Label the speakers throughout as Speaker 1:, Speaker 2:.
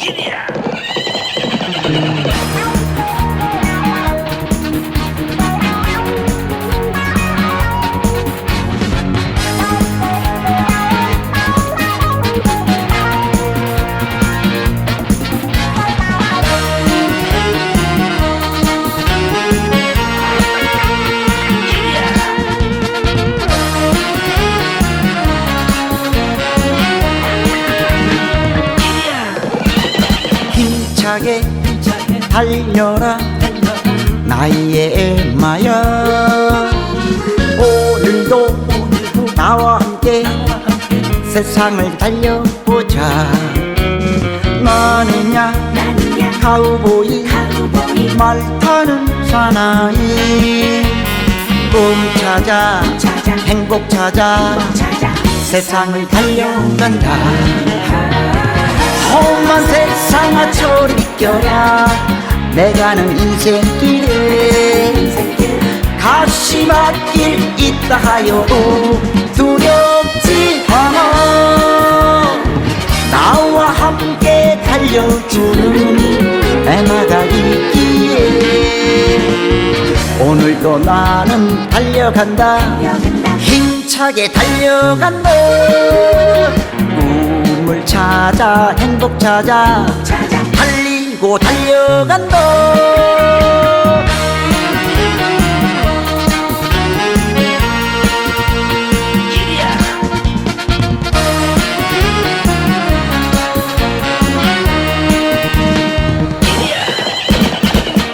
Speaker 1: Gidin ya. 힘차게 달려라. 나의 마야 오늘도 나와 함께 세상을 달려보자. 나는야 카우보이 말 타는 사나이. 꿈 찾아 행복 찾아 세상을 달려간다 험한 세상아 저리 비껴라. 내가 는 인생길에
Speaker 2: 인생길
Speaker 1: 가시밭길 있다 하여도 두렵지 않아. 나와 함께 달려주는 애마가 있기에 오늘도 나는 달려간다. 힘차게 달려간다 꿈을 찾아 행복 찾아 달리고 달려간다.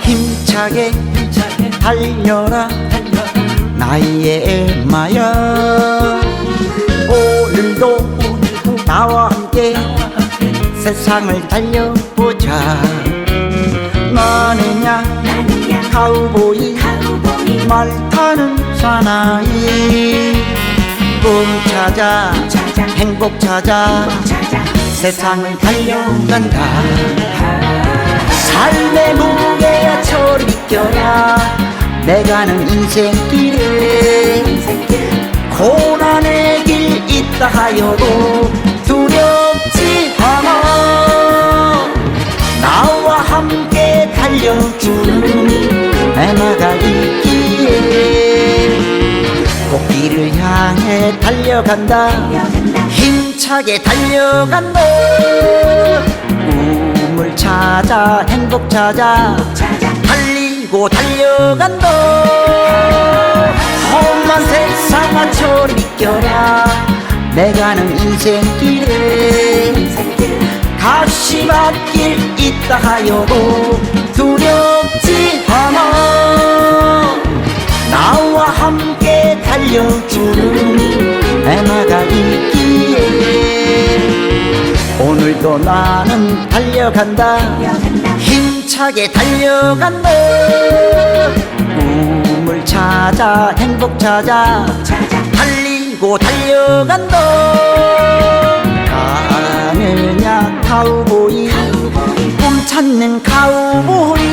Speaker 1: 힘차게 달려라 나의 마야. 오늘도 나와 함께 세상을 달려보자. 나는야 카우보이 말 타는 사나이. 꿈 찾아 행복 찾아 세상을 달려간다. 삶의 무게야 저리 비껴라. 내가 는 인생길에
Speaker 2: 인생길.
Speaker 1: 고난의 길 있다 하여도 두렵지 주는 애마가 있기에 꽃길을 향해 달려간다. 힘차게 달려간다. 꿈을 찾아 행복 찾아 달리고 달려간다. 험한 세상아 저리 비껴라. 내가 는 인생길에
Speaker 2: 인생길.
Speaker 1: 가시밭길 있다 하여도 오늘도 나는 달려간다. 힘차게 달려간다. 꿈을 찾아 행복 찾아 달리고 달려간다. 가느냐
Speaker 2: 카우보이.
Speaker 1: 꿈 찾는 카우보이